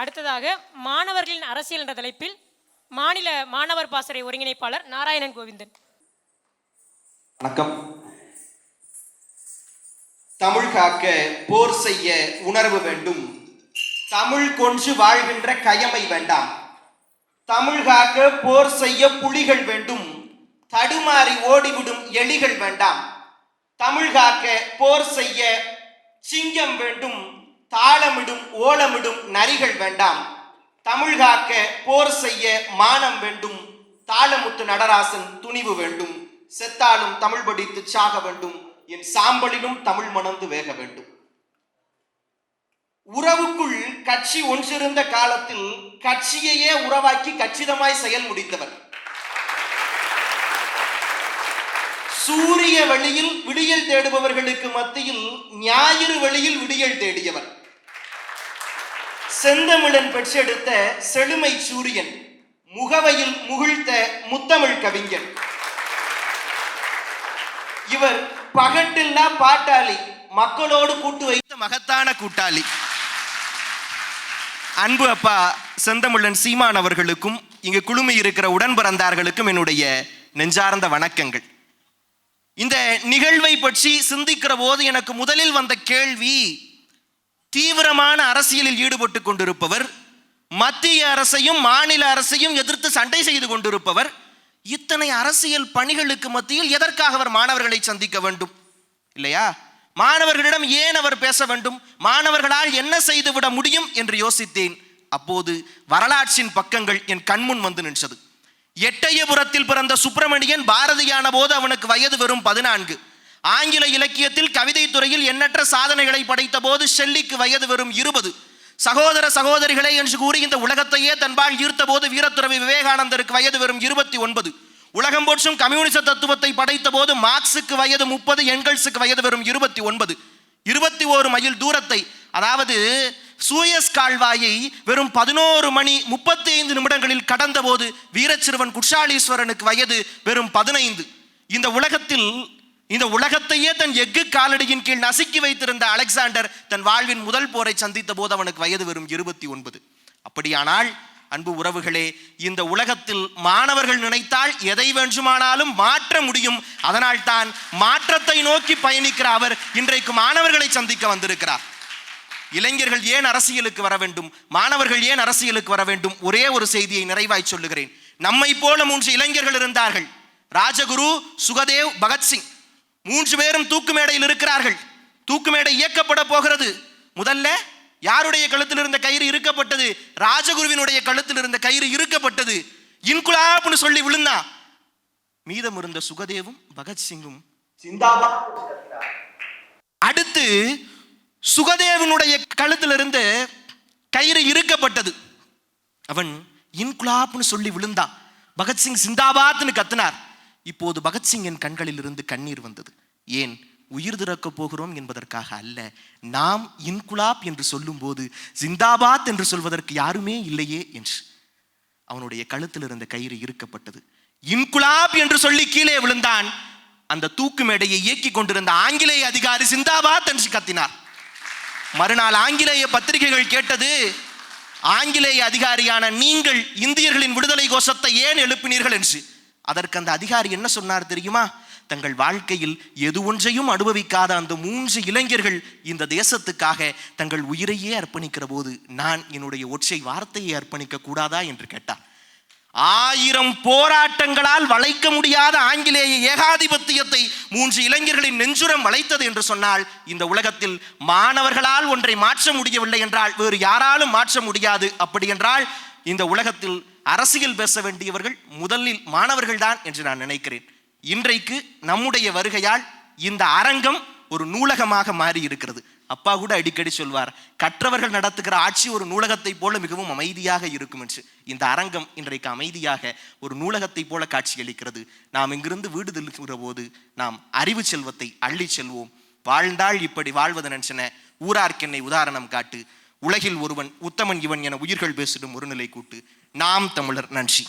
அடுத்ததாக மாணவர்களின் அரசியல் என்ற தலைப்பில் மாநில மாணவர் பாசறை ஒருங்கிணைப்பாளர் நாராயணன் கோவிந்தன். வணக்கம். தமிழ் காக்க போர் செய்ய உணர்வு வேண்டும். தமிழ் கொன்று வாழ்கின்ற கயமை வேண்டாம். தமிழ் காக்க போர் செய்ய புலிகள் வேண்டும். தடுமாறி ஓடிவிடும் எலிகள் வேண்டாம். தமிழ் காக்க போர் செய்ய சிங்கம் வேண்டும். தாளமிடும் ஓலமிடும் நரிகள் வேண்டாம். தமிழ் காக்க போர் செய்ய மானம் வேண்டும். தாளமுத்து நடராசன் துணிவு வேண்டும். செத்தாலும் தமிழ் படித்து சாக வேண்டும். என் சாம்பலிலும் தமிழ் மணந்து வேக வேண்டும். உறவுக்குள் கட்சி ஒன்றிருந்த காலத்தில் கட்சியையே உறவாக்கி கச்சிதமாய் செயல் முடித்தவர். சூரிய வழியில் விடியல் தேடுபவர்களுக்கு மத்தியில் ஞாயிறு வழியில் விடியல் தேடியவர். செந்தமிழன் பெற்றெடுத்த செழுமை சூரியன் முகவையில் முகிழ்த்த முத்தமிழ் கவிஞன். இவர் பகட்டில்லா பாட்டாளி மக்களோடு கூட்டு வைத்த மகத்தான கூட்டாளி. அன்பு அப்பா செந்தமிழன் சீமான் அவர்களுக்கும் இங்கு குழுமி இருக்கிற உடன் பிறந்தார்களுக்கும் என்னுடைய நெஞ்சார்ந்த வணக்கங்கள். இந்த நிகழ்வை பற்றி சிந்திக்கிற போது எனக்கு முதலில் வந்த கேள்வி தீவிரமான அரசியலில் ஈடுபட்டு கொண்டிருப்பவர் மத்திய அரசையும் மாநில அரசையும் எதிர்த்து சண்டை செய்து கொண்டிருப்பவர் இத்தனை அரசியல் பணிகளுக்கு மத்தியில் எதற்காக அவர் மாணவர்களை சந்திக்க வேண்டும்? இல்லையா? மாணவர்களிடம் ஏன் அவர் பேச வேண்டும்? மாணவர்களால் என்ன செய்துவிட முடியும் என்று யோசித்தேன். அப்போது வரலாற்றின் பக்கங்கள் என் கண்முன் வந்து நின்றது. எட்டயபுரத்தில் பிறந்த சுப்பிரமணியன் பாரதியான போது அவனுக்கு வயது வெறும் பதினான்கு. ஆங்கில இலக்கியத்தில் கவிதை துறையில் எண்ணற்ற சாதனைகளை படைத்த போது ஷெல்லிக்கு வயது வெறும் இருபது. சகோதர சகோதரிகளை என்று கூறி இந்த உலகத்தையே தன்பால் ஈர்த்த போது வீரத்துறவி விவேகானந்தருக்கு வயது வெறும் இருபத்தி ஒன்பது. உலகம் போற்றும் கம்யூனிச தத்துவத்தை படைத்த போது மார்க்சுக்கு வயது முப்பது எங்கல்ஸுக்கு வயது வெறும் இருபத்தி ஒன்பது. இருபத்தி ஓரு மைல் தூரத்தை அதாவது சூயஸ் கால்வாயை வெறும் பதினோரு மணி முப்பத்தி ஐந்து நிமிடங்களில் கடந்த போது வீரச்சிறுவன் குஷாலீஸ்வரனுக்கு வயது வெறும் பதினைந்து. இந்த உலகத்தில் இந்த உலகத்தையே தன் எஃகு காலடியின் கீழ் நசுக்கி வைத்திருந்த அலெக்சாண்டர் தன் வாழ்வின் முதல் போரை சந்தித்த போது அவனுக்கு வயது வெறும் இருபத்தி ஒன்பது. அப்படியானால் அன்பு உறவுகளே இந்த உலகத்தில் மாணவர்கள் நினைத்தால் எதை வேண்டுமானாலும் மாற்ற முடியும். அதனால் தான் மாற்றத்தை நோக்கி பயணிக்கிற அவர் இன்றைக்கு மாணவர்களை சந்திக்க வந்திருக்கிறார். இளைஞர்கள் ஏன் அரசியலுக்கு வர வேண்டும்? மாணவர்கள் ஏன் அரசியலுக்கு வர வேண்டும்? ஒரே ஒரு செய்தியை நிறைவாய் சொல்லுகிறேன். நம்மை போல மூன்று இளைஞர்கள் இருந்தார்கள். ராஜகுரு சுகதேவ் பகத்சிங். மூன்று பேரும் தூக்கு மேடையில் இருக்கிறார்கள். தூக்கு மேடை இயக்கப்பட போகிறது. முதல்ல யாருடைய கழுத்தில் இருந்த கயிறு இருக்கப்பட்டது? ராஜகுருவினுடைய கழுத்தில் இருந்த கயிறு இருக்கப்பட்டது. இன்குலாப்னு சொல்லி விழுந்தா மீதம் இருந்த சுகதேவும் பகத்சிங்கும் அடுத்து சுகதேவனுடைய கழுத்திலிருந்து கயிறு இறுக்கப்பட்டது அவன் இன்குலாப்னு சொல்லி விழுந்தான். பகத்சிங் சிந்தாபாத்னு கத்தினார். இப்போது பகத்சிங்கின் கண்களில் இருந்து கண்ணீர் வந்தது. ஏன் உயிர் திறக்கப் போகிறோம் என்பதற்காக அல்ல. நாம் இன்குலாப் என்று சொல்லும்போது ஜிந்தாபாத் என்று சொல்வதற்கு யாருமே இல்லையே என்று. அவனுடைய கழுத்தில் இருந்த கயிறு இருக்கப்பட்டது இன்குலாப் என்று சொல்லி கீழே விழுந்தான். அந்த தூக்கு மேடையை இயக்கி கொண்டிருந்த ஆங்கிலேய அதிகாரி சிந்தாபாத் என்று கத்தினார். மறுநாள் ஆங்கிலேய பத்திரிகைகள் கேட்டது ஆங்கிலேய அதிகாரியான நீங்கள் இந்தியர்களின் விடுதலை கோஷத்தை ஏன் எழுப்பினீர்கள்? என்று. அதற்கு அந்த அதிகாரி என்ன சொன்னார் தெரியுமா? தங்கள் வாழ்க்கையில் எது ஒன்றையும் அனுபவிக்காத அந்த மூன்று இளைஞர்கள் இந்த தேசத்துக்காக தங்கள் உயிரையே அர்ப்பணிக்கிற போது நான் என்னுடைய ஒற்றை வார்த்தையை அர்ப்பணிக்க கூடாதா என்று கேட்டார். ஆயிரம் போராட்டங்களால் வளைக்க முடியாத ஆங்கிலேய ஏகாதிபத்தியத்தை மூன்று இளைஞர்களின் நெஞ்சுரம் வளைத்தது என்று சொன்னால் இந்த உலகத்தில் மாணவர்களால் ஒன்றை மாற்ற முடியவில்லை என்றால் வேறு யாராலும் மாற்ற முடியாது. அப்படி என்றால் இந்த உலகத்தில் அரசியல் பேச வேண்டியவர்கள் முதலில் மாணவர்கள்தான் என்று நான் நினைக்கிறேன். இன்றைக்கு நம்முடைய வருகையால் இந்த அரங்கம் ஒரு நூலகமாக மாறி இருக்கிறது அப்பா கூட அடிக்கடி சொல்வார் கற்றவர்கள் நடத்துகிற ஆட்சி ஒரு நூலகத்தை போல மிகவும் அமைதியாக இருக்கும் என்று. இந்த அரங்கம் இன்றைக்கு அமைதியாக ஒரு நூலகத்தை போல காட்சியளிக்கிறது. நாம் இங்கிருந்து வீடு திரும்புகிற போது நாம் அறிவு செல்வத்தை அள்ளி செல்வோம். வாழ்ந்தால் இப்படி வாழ்வது நினைச்சன ஊரார்க்கென்னை உதாரணம் காட்டு. உலகில் ஒருவன் உத்தமன் இவன் என உயிர்கள் பேசிடும் ஒரு நிலை கூட்டு. நாம் தமிழர் நன்றி.